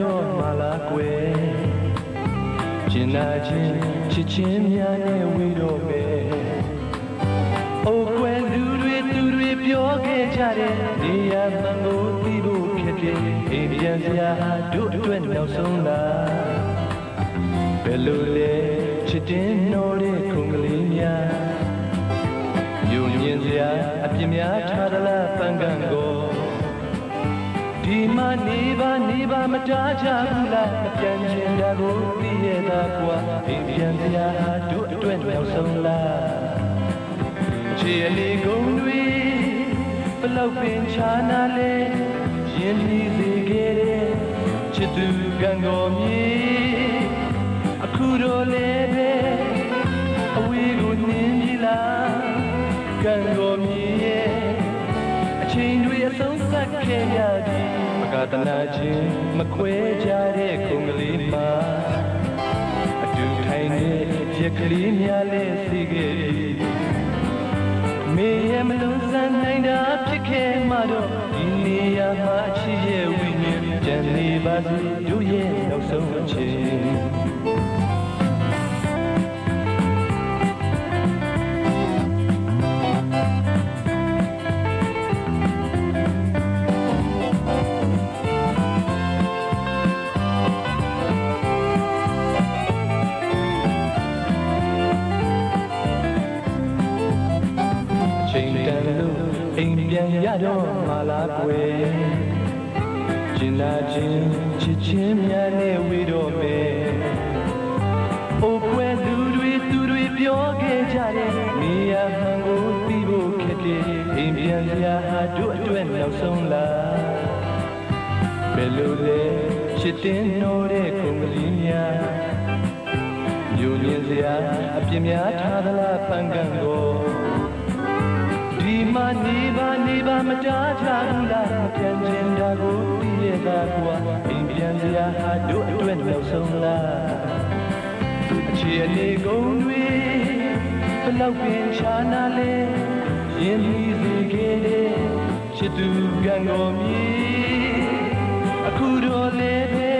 တော့မလားကွယ်ကျင်နာချင်းချစ်ချင်းများနဲ့ဝေတော့မယ်အိုကွယ်လူတွေသူတွေပြောခဲ့ကြတယ်နေရာမှန်ကိုသိဖို့ဖြစ်တယ်အိမ်ပြန်စရာတို့အတွက်နောက်ဆုံးလားဘယ်လိုလဲချစ်တင်တော့တဲ့ခုံကလေးများယုံရင်စရာအပြင်းများထားသလားပန်းကန်ကိုဒီ နေပါနေပါမတားကြဘူးလားအပြန်ချင်တာကိုသိရတာကွာအိမ်ပြန်စရာတို့အတွက်နောက်ဆုံးလားချီအနေကုန်တွေဘလောက်ပင်ချာနာလဲရင်မြည်စေခဲ့တဲ့ချစ်သူကံတော်မြေအခုတော့လည်းပဲအဝေးကိုနှင်းပြီလားကံတော်မြေရဲ့အချိန်တွေအဆုံးသတ်ခဲ့ရပြီမ ကတနာချင်းမခွဲကြတဲ့ခုံကလေးမှာအတူထိုင်တဲ့ရက်ကလေးများလဲစီခဲ့ပြီမေရဲ့မလုံးစမ်းနိုင်တာဖြစ်ခဲ့မှတော့ဒီနေရာမှာအချစ်ရဲ့ဝိညာဉ်ကြံနေပါစေတို့ရဲ့နောက်ဆုံးအချိန် ချိန်တန်လို့အိမ်ပြန်ရတော့မလားကွယ်ကျင်လာခြင်းချစ်ချင်းများနဲ့ဝေတော့မယ်အိုကွယ်လူတွေသူတွေပြောခဲ့ကြတယ်နေရာမှန်ကိုသိဖို့ခက်တယ်အိမ်ပြန်ရဟာတို့အတွက်နောက်ဆုံးလားဘယ်လိုလဲချစ်တင်တော့တဲ့ခုံကလေးများညဉ့်ညင်စရာအပြစ်များထားသလားပန်းကန်ကိုဒီ မှာနေပါနေပါမတားကြဘူးလားမပြန်ချင်တာကိုသိရတာကွာအိမ်ပြန်စရာဟာတို့အတွက်နောက်ဆုံးလားအခြေအနေကုန်တွေဘလောက်ပင်ချာနာလဲရင်ပြီးစေခဲ့တဲ့ချစ်သူကံတော်မြေအခုတော့လည်းပဲ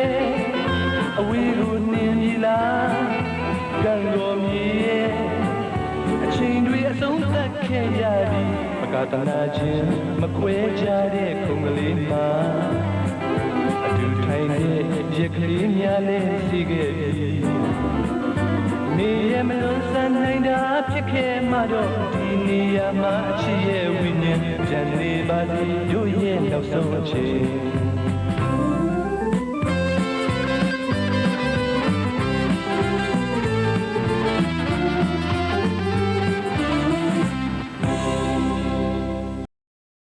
အဝေးကိုနှင်းပြီလားကံတော်မြေရဲ့အချိန်တွေအဆုံးသတ်ခဲ့ရပြီမ ကတနာချင်းမခွဲကြတဲ့ခုံကလေးမှာအတူထိုင်တဲ့ရက်ကလေးများလဲစီခဲ့ပြီနေရမလို့စမ်းနိုင်တာဖြစ်ခဲ့မှတော့ဒီနေရာမှာအချစ်ရဲ့ဝိညာဉ်ပြန်နေပါစေတို့ရဲ့နောက်ဆုံးအချိန်